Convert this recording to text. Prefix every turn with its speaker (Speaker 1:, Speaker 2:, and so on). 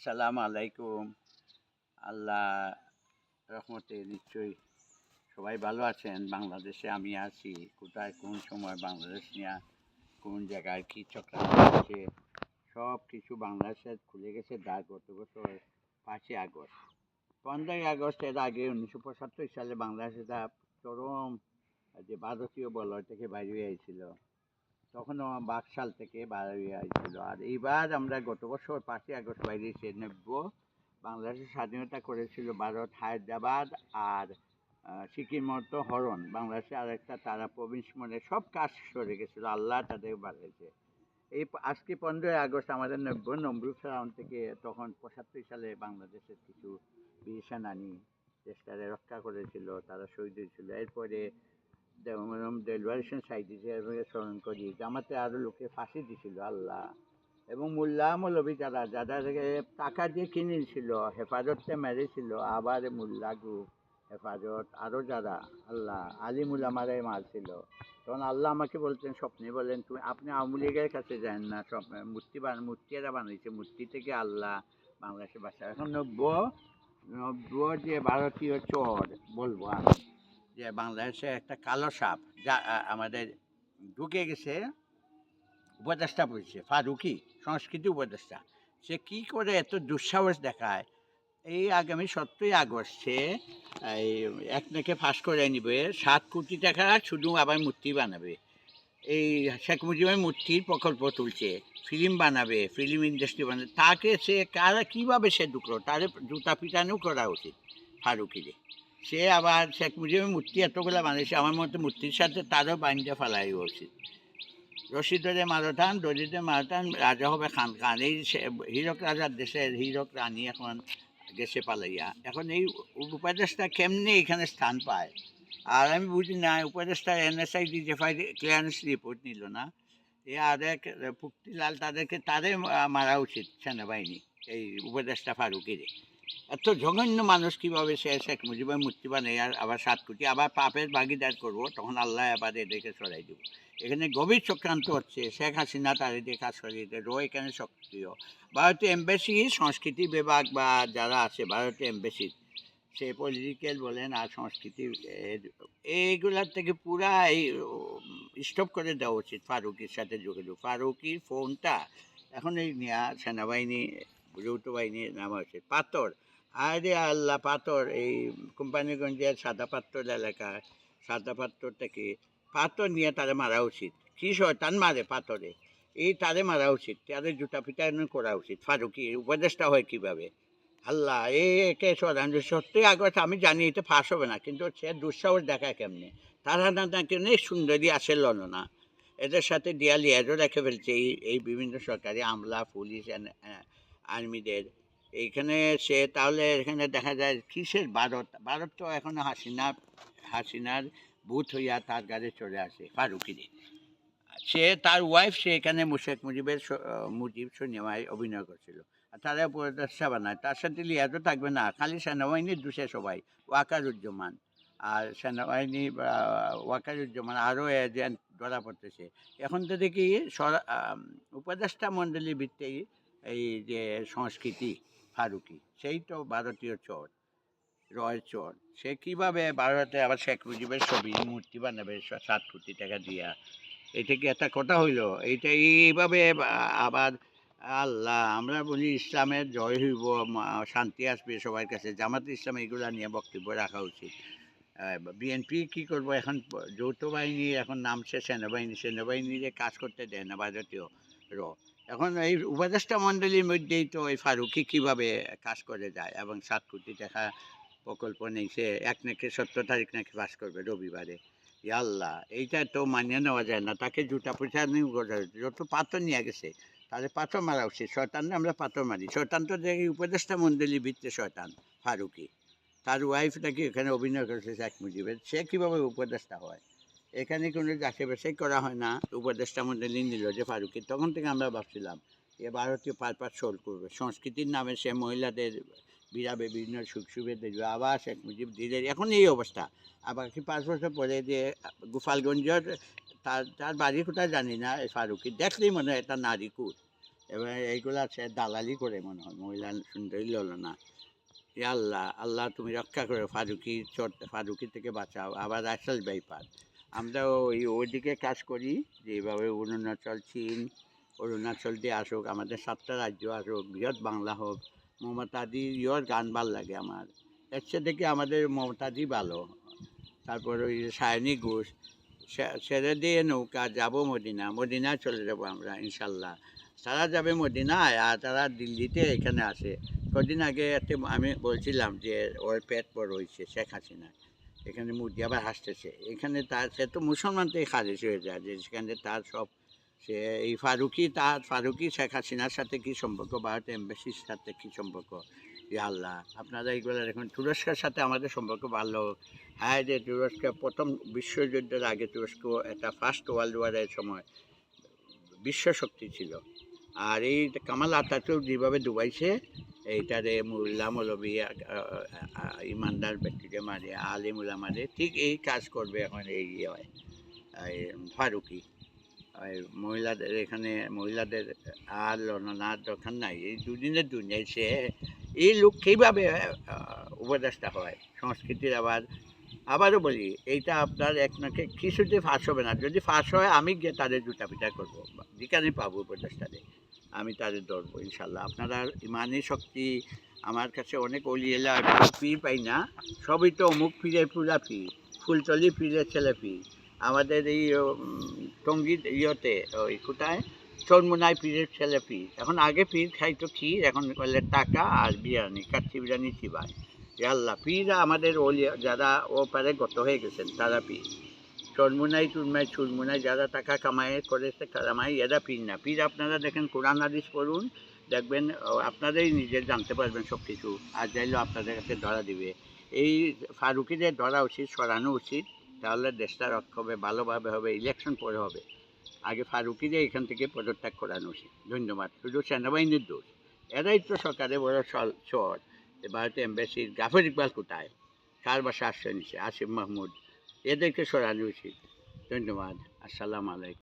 Speaker 1: আসসালামু আলাইকুম। আল্লাহ রহমতে নিশ্চয়ই সবাই ভালো আছেন। বাংলাদেশে আমি আছি। কোথায়, কোন সময় বাংলাদেশ নিয়ে, কোন জায়গায় কী হচ্ছে সব কিছু বাংলাদেশে খুলে গেছে দ্বার গত বছর পাঁচই আগস্ট। পনেরোই আগস্টের আগে উনিশশো পঁচাত্তর সালে বাংলাদেশে চরম যে ভারতীয় বলয় থেকে বাইরে হয়েছিল তখনও বাকশাল থেকে বাইরে হয়েছিল। আর এইবার আমরা গত বছর পাঁচই আগস্ট বাইরে এসে নব্য বাংলাদেশের স্বাধীনতা করেছিল ভারত, হায়দ্রাবাদ আর সিকিম মতো হরণ। বাংলাদেশে আরেকটা তারা প্রভিন্স মনে সব কাজ সরে গেছিল। আল্লাহ তাদের বাড়াইছে। এই আজকে পনেরোই আগস্ট আমাদের নব্য নমরুদ রাউন্ড থেকে তখন পঁচাত্তর সালে বাংলাদেশের কিছু বীর সেনানী দেশটারে রক্ষা করেছিল। তারা শহীদ হয়েছিল। এরপরে ডেলিভারেশন সাইড হিসেবে স্মরণ করি জামাতে আরও লোকে ফাঁসি দিছিল, আল্লাহ। এবং মোল্লা মৌলবী যারা যাদেরকে টাকা দিয়ে কিনেছিল, হেফাজতে মেরেছিল, আবার মোল্লা গ্রুপ হেফাজত আরও যারা, আল্লাহ, আলিমুল আমারে মারছিল। তখন আল্লাহ আমাকে বলতেন, স্বপ্নে বলেন, তুমি, আপনি আওয়ামী লীগের কাছে যান না স্বপ্নে মূর্তি বান মূর্তি এরা বানিয়েছে, মূর্তি থেকে আল্লাহ বাংলাদেশের বাসা এখন নব্য নব্য যে ভারতীয় চর, বলব আমি। যে বাংলাদেশে একটা কালো সাপ যা আমাদের ঢুকে গেছে, উপদেষ্টা বলছে, ফারুকি, সংস্কৃতি উপদেষ্টা। সে কি করে এত দুঃসাহস দেখায়? এই আগামী সতেরোই আগস্টে, এই এক নাকে ফাঁস করে নিবে, সাত কোটি টাকা শুধু আবার মূর্তি বানাবে। এই শেখ মুজিবের মূর্তির প্রকল্প তুলছে, ফিল্ম বানাবে, ফিল্ম ইন্ডাস্ট্রি বানাবে। তাকে সে, কারা কীভাবে সে ঢুকলো? তার জুতা পিটানো করা উচিত ফারুকিরে। সে আবার শেখ মুজিবের মূর্তি এতগুলো বানিয়েছে, আমার মতো মূর্তির সাথে তারও বান্ধে ফেলাই উচিত। রশি ধরে মারতান দরিদ্রে মারতান রাজা হবে খান খান, এই হীরক রাজার দেশের হীরক রানী এখন গেছে পালাইয়া। এখন এই উপদেশটা কেমনি এখানে স্থান পায়? আর আমি বুঝি না উপদেশটা এনএসআই ডিজেফাই ক্লিয়ারেন্স রিপোর্ট নিল না। এ আর এক পুক্তিলাল তাদেরকে, তাদের মারা উচিত সেনাবাহিনী, এই উপদেশটা ফারুকিরে। এত জঘন্য মানুষ কীভাবে সে শেখ মুজিবের মূর্তি বানিয়ে আর আবার সাত কোটি, আবার পাপের ভাগিদার করব, তখন আল্লাহ আবার এদেরকে সরাই দেবো। এখানে গভীর চক্রান্ত হচ্ছে, শেখ হাসিনা তার দিয়ে কাজ করিয়ে দেয় রো এখানে সক্রিয়। ভারতীয় এম্বাসি সংস্কৃতি বিভাগ বা যারা আছে, ভারতীয় এম্বাসি সে পলিটিক্যাল বলেন আর সংস্কৃতি এইগুলার থেকে পুরা এই স্টপ করে দেওয়া উচিত ফারুকির সাথে যোগাযোগ। ফারুকির ফোনটা এখন এই নেয়া সেনাবাহিনী যৌথ বাহিনী নামা হচ্ছে পাথর। আরে আল্লাহ, পাথর, এই কোম্পানিগঞ্জের সাদা পাত্তর এলাকায় সাদা পাত্তর থেকে পাথর নিয়ে তারে মারা উচিত। কি শয়তান মারে পাথরে? এই তারে মারা উচিত তাদের জুতা পিটানো করা উচিত। ফারুকি উপদেশটা হয় কীভাবে? আল্লাহ, এ একে সদান সত্যি আগত, আমি জানি এটা ফাঁস হবে না, কিন্তু সে দুঃসাহস দেখায় কেমনে? তারা না না কেমনি সুন্দরী আসে লন না এদের সাথে দিয়া লিয়াজও রেখে ফেলছে এই এই বিভিন্ন সরকারি আমলা, পুলিশ আর্মিদের। এইখানে সে তাহলে এখানে দেখা যায় কিসের ভারত ভারত তো এখনও হাসিনা হাসিনার বুথ হইয়া তার গাড়ি চলে আসে, ফারুকিরে। সে তার ওয়াইফ সে এখানে শেখ মুজিবের মুজিব সিনেমায় অভিনয় করছিল। তারা উপদেষ্টা বানায়। তার সাথে লিয়াজও থাকবে না। খালি সেনাবাহিনীর দুষে সবাই, ওয়াকারুজ্জামান। আর সেনাবাহিনী ওয়াকারুজ্জামান আরও এজেন্ট ধরা পড়তেছে। এখন তো দেখি উপদেষ্টা মণ্ডলী ভিত্তিক এই যে সংস্কৃতি ফারুকি সেই তো ভারতীয় চর রয় চর। সে কীভাবে ভারতে আবার শেখ মুজিবের ছবি, মূর্তি বানাবে সাত কোটি টাকা দিয়া? এটা কি একটা কথা হইল? এইটা এইভাবে আবার আল্লাহ, আমরা বলি ইসলামের জয় হইব শান্তি আসবে সবার কাছে। জামাত ইসলাম এগুলা নিয়ে বক্তব্য রাখা উচিত। বিএনপি কি করব এখন? যৌথ বাহিনী এখন নামছে, সেনাবাহিনী। সেনাবাহিনীরে কাজ করতে দেয় না ভারতীয় র। এখন এই উপদেষ্টা মণ্ডলীর মধ্যেই তো ওই ফারুকি কীভাবে কাজ করে যায় এবং সাত কোটি টাকা প্রকল্প নিয়েছে, এক নাকি সত্তর তারিখ নাকি পাস করবে রবিবারে। আল্লাহ এইটা তো মানিয়ে নেওয়া যায় না, তাকে জুতা পয়সা নিয়ে। যত পাথর নিয়ে গেছে তাদের পাথর মারা উচিত। শয়তান আমরা পাথর মারি। শয়তান তো দেখি উপদেষ্টা মণ্ডলী বৃত্তে শয়তান ফারুকি তার ওয়াইফ নাকি এখানে অভিনয় করেছে শেখ মুজিবের। সে কীভাবে উপদেষ্টা হয়? এখানে কোনো যাকে বাছাই করা হয় না। উপদেষ্টা মণ্ডলী নিল যে ফারুকি তখন থেকে আমরা ভাবছিলাম এ ভারতীয় পারপাস সোল করবে। সংস্কৃতির নামে সে মহিলাদের বিরাবে বিভিন্ন সুখ সুবিধা দেবে, আবার শেখ মুজিব দিলেন এখন এই অবস্থা। আবার কি পাঁচ বছর পরে যে গোপালগঞ্জের তার তার বাড়ি কোথায় জানি না, এই ফারুকি দেখলেই মনে হয় এটা নারীকুট এবার এইগুলো সে দালালি করে মনে হয়, মহিলা সুন্দরী হলো না। এ আল্লাহ আল্লাহ তুমি রক্ষা করো ফারুকি চট ফারুকি থেকে বাঁচাও, আবার আসল ব্যাপার আমরা ওই ওইদিকে কাজ করি যেভাবে অরুণাচল চীন, অরুণাচল দিয়ে আসুক, আমাদের সাতটা রাজ্য আসুক, বৃহৎ বাংলা হোক, মমতাদি ইয়র গান ভালো লাগে আমার। এর দেখি আমাদের মমতাদি ভালো। তারপর ওই সায়নী ঘোষ ছেড়ে দিয়ে নৌকা, যাব মদিনা, মদিনায় চলে যাব আমরা, ইনশাল্লাহ। তারা যাবে মদিনায়, আর তারা দিল্লিতে এখানে আসে। কদিন আগে আমি বলছিলাম যে ওর পেট বড় হয়েছে, শেখ হাসিনা এখানে মুদি আবার হাসতেছে। এখানে তার, সে তো মুসলমান থেকে খারিজ হয়ে যায় যে সেখানে তার সব, সে এই ফারুকি তার ফারুকি শেখ হাসিনার সাথে কি সম্পর্ক ভারত এম্বাসির সাথে কি সম্পর্ক? ইয়া আল্লাহ, আপনারা এইগুলো দেখুন তুরস্কের সাথে আমাদের সম্পর্ক ভালো। হ্যাঁ যে তুরস্ক প্রথম বিশ্বযুদ্ধের আগে তুরস্ক একটা ফার্স্ট ওয়ার্ল্ড ওয়ারের সময় বিশ্ব শক্তি ছিল। আর এই কামাল আতাতুর যেভাবে ডুবাইছে এইটারে মোল্লা মৌলবী ইমানদার ব্যক্তিকে মারে আলিমুলা মারে ঠিক এই কাজ করবে এখন এই ইয়ে হয়, ফারুকি। মহিলাদের এখানে মহিলাদের আর লড়নার দরকার নাই এই দুদিনের দুনিয়ায় সে এই লোক কীভাবে উপদেষ্টা হয় সংস্কৃতির আবার আবারও বলি এইটা আপনার এক নাকে কিছুতে ফাঁস হবে না যদি ফাঁস হয় আমি গিয়ে তাদের জুতা পিটা করব যেখানে পাবো উপদেষ্টাদের। আমি তাদের ধরবো, ইনশাল্লাহ। আপনারা ইমানি শক্তি আমার কাছে অনেক অলিয়েলা পীর পাই না। সবই তো অমুক পূজা পীর, ফুলতলি পীরের ছেলে পীর। আমাদের এই টঙ্গীর ইয়েতে, ওই কোথায়? চরমুনাই পীরের ছেলে পীর। এখন আগে পীর খাইতো ক্ষীর, এখন বললে টাকা আর বিরিয়ানি, কাচ্চি বিরিয়ানি চিবায় আল্লাহ, পীর আমাদের ওলি যারা ও পারে গত হয়ে গেছেন, তারা পীর। চরমুনাই টুরমাই চুরমুনাই, যারা টাকা কামায় করেছে কামাই এরা পীর না। পীর আপনারা দেখেন কোরআন, হাদিস পড়ুন, দেখবেন আপনারাই নিজে জানতে পারবেন সব কিছু আর যাইলেও আপনাদের কাছে ধরা দিবে। এই ফারুকিদের ধরা উচিত, সরানো উচিত। তাহলে দেশটা রক্ষা হবে, ভালোভাবে হবে ইলেকশন পরে হবে। আগে ফারুকিদের এখান থেকে পদত্যাগ করানো উচিত। ধন্যবাদ। শুধু সেনাবাহিনীর দোষ। এরাই তো সরকারে বড় চর। ভারতের এম্বাসির জাফর ইকবাল কোথায়? কার বাসা আশ্রয় নিচ্ছে আসিফ মাহমুদ। এদেরকে সরানো উচিত। ধন্যবাদ। আসসালাম আলাইকুম।